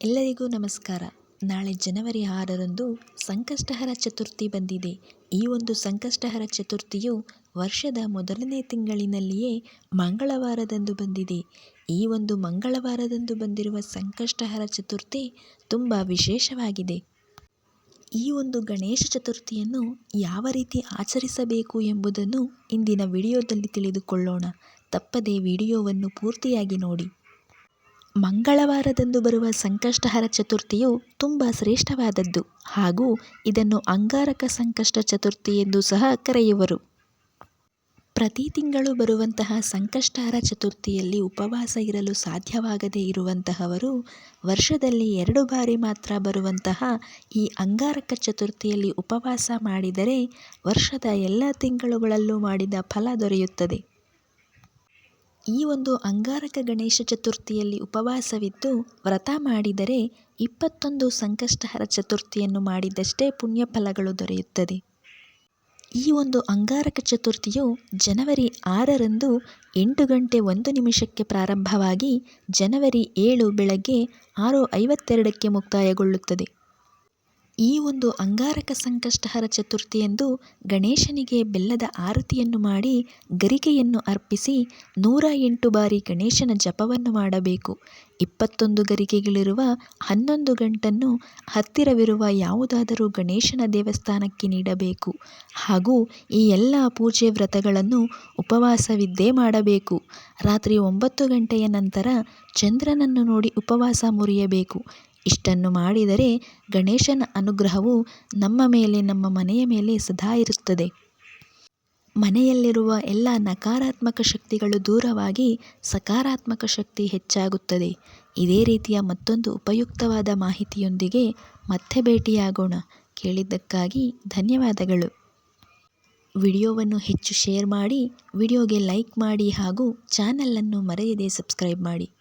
ಎಲ್ಲರಿಗೂ ನಮಸ್ಕಾರ. ನಾಳೆ ಜನವರಿ ಆರರಂದು ಸಂಕಷ್ಟಹರ ಚತುರ್ಥಿ ಬಂದಿದೆ. ಈ ಒಂದು ಸಂಕಷ್ಟಹರ ಚತುರ್ಥಿಯು ವರ್ಷದ ಮೊದಲನೇ ತಿಂಗಳಿನಲ್ಲಿಯೇ ಮಂಗಳವಾರದಂದು ಬಂದಿದೆ. ಈ ಒಂದು ಮಂಗಳವಾರದಂದು ಬಂದಿರುವ ಸಂಕಷ್ಟಹರ ಚತುರ್ಥಿ ತುಂಬ ವಿಶೇಷವಾಗಿದೆ. ಈ ಒಂದು ಗಣೇಶ ಚತುರ್ಥಿಯನ್ನು ಯಾವ ರೀತಿ ಆಚರಿಸಬೇಕು ಎಂಬುದನ್ನು ಇಂದಿನ ವಿಡಿಯೋದಲ್ಲಿ ತಿಳಿದುಕೊಳ್ಳೋಣ. ತಪ್ಪದೇ ವಿಡಿಯೋವನ್ನು ಪೂರ್ತಿಯಾಗಿ ನೋಡಿ. ಮಂಗಳವಾರದಂದು ಬರುವ ಸಂಕಷ್ಟಹರ ಚತುರ್ಥಿಯು ತುಂಬ ಶ್ರೇಷ್ಠವಾದದ್ದು ಹಾಗೂ ಇದನ್ನು ಅಂಗಾರಕ ಸಂಕಷ್ಟ ಚತುರ್ಥಿ ಎಂದು ಸಹ ಕರೆಯುವರು. ಪ್ರತಿ ತಿಂಗಳು ಬರುವಂತಹ ಸಂಕಷ್ಟಹರ ಚತುರ್ಥಿಯಲ್ಲಿ ಉಪವಾಸ ಇರಲು ಸಾಧ್ಯವಾಗದೇ ಇರುವಂತಹವರು ವರ್ಷದಲ್ಲಿ ಎರಡು ಬಾರಿ ಮಾತ್ರ ಬರುವಂತಹ ಈ ಅಂಗಾರಕ ಚತುರ್ಥಿಯಲ್ಲಿ ಉಪವಾಸ ಮಾಡಿದರೆ ವರ್ಷದ ಎಲ್ಲ ತಿಂಗಳುಗಳಲ್ಲೂ ಮಾಡಿದ ಫಲ ದೊರೆಯುತ್ತದೆ. ಈ ಒಂದು ಅಂಗಾರಕ ಗಣೇಶ ಚತುರ್ಥಿಯಲ್ಲಿ ಉಪವಾಸವಿದ್ದು, ವ್ರತ ಮಾಡಿದರೆ ಇಪ್ಪತ್ತೊಂದು ಸಂಕಷ್ಟಹರ ಚತುರ್ಥಿಯನ್ನು ಮಾಡಿದಷ್ಟೇ ಪುಣ್ಯಫಲಗಳು ದೊರೆಯುತ್ತದೆ. ಈ ಒಂದು ಅಂಗಾರಕ ಚತುರ್ಥಿಯು ಜನವರಿ ಆರರಂದು ಎಂಟು ಗಂಟೆ ಒಂದು ನಿಮಿಷಕ್ಕೆ ಪ್ರಾರಂಭವಾಗಿ ಜನವರಿ ಏಳು ಬೆಳಗ್ಗೆ ಆರು ಐವತ್ತೆರಡಕ್ಕೆ ಮುಕ್ತಾಯಗೊಳ್ಳುತ್ತದೆ. ಈ ಒಂದು ಅಂಗಾರಕ ಸಂಕಷ್ಟಹರ ಚತುರ್ಥಿಯಂದು ಗಣೇಶನಿಗೆ ಬೆಲ್ಲದ ಆರತಿಯನ್ನು ಮಾಡಿ ಗರಿಕೆಯನ್ನು ಅರ್ಪಿಸಿ ನೂರ ಎಂಟು ಬಾರಿ ಗಣೇಶನ ಜಪವನ್ನು ಮಾಡಬೇಕು. ಇಪ್ಪತ್ತೊಂದು ಗರಿಕೆಗಳಿರುವ ಹನ್ನೊಂದು ಗಂಟನ್ನು ಹತ್ತಿರವಿರುವ ಯಾವುದಾದರೂ ಗಣೇಶನ ದೇವಸ್ಥಾನಕ್ಕೆ ನೀಡಬೇಕು. ಹಾಗೂ ಈ ಎಲ್ಲ ಪೂಜೆ ವ್ರತಗಳನ್ನು ಉಪವಾಸವಿದ್ದೇ ಮಾಡಬೇಕು. ರಾತ್ರಿ ಒಂಬತ್ತು ಗಂಟೆಯ ನಂತರ ಚಂದ್ರನನ್ನು ನೋಡಿ ಉಪವಾಸ ಮುರಿಯಬೇಕು. ಇಷ್ಟನ್ನು ಮಾಡಿದರೆ ಗಣೇಶನ ಅನುಗ್ರಹವು ನಮ್ಮ ಮೇಲೆ, ನಮ್ಮ ಮನೆಯ ಮೇಲೆ ಸದಾ ಇರುತ್ತದೆ. ಮನೆಯಲ್ಲಿರುವ ಎಲ್ಲ ನಕಾರಾತ್ಮಕ ಶಕ್ತಿಗಳು ದೂರವಾಗಿ ಸಕಾರಾತ್ಮಕ ಶಕ್ತಿ ಹೆಚ್ಚಾಗುತ್ತದೆ. ಇದೇ ರೀತಿಯ ಮತ್ತೊಂದು ಉಪಯುಕ್ತವಾದ ಮಾಹಿತಿಯೊಂದಿಗೆ ಮತ್ತೆ ಭೇಟಿಯಾಗೋಣ. ಕೇಳಿದ್ದಕ್ಕಾಗಿ ಧನ್ಯವಾದಗಳು. ವಿಡಿಯೋವನ್ನು ಹೆಚ್ಚು ಶೇರ್ ಮಾಡಿ, ವಿಡಿಯೋಗೆ ಲೈಕ್ ಮಾಡಿ ಹಾಗೂ ಚಾನಲನ್ನು ಮರೆಯದೆ ಸಬ್ಸ್ಕ್ರೈಬ್ ಮಾಡಿ.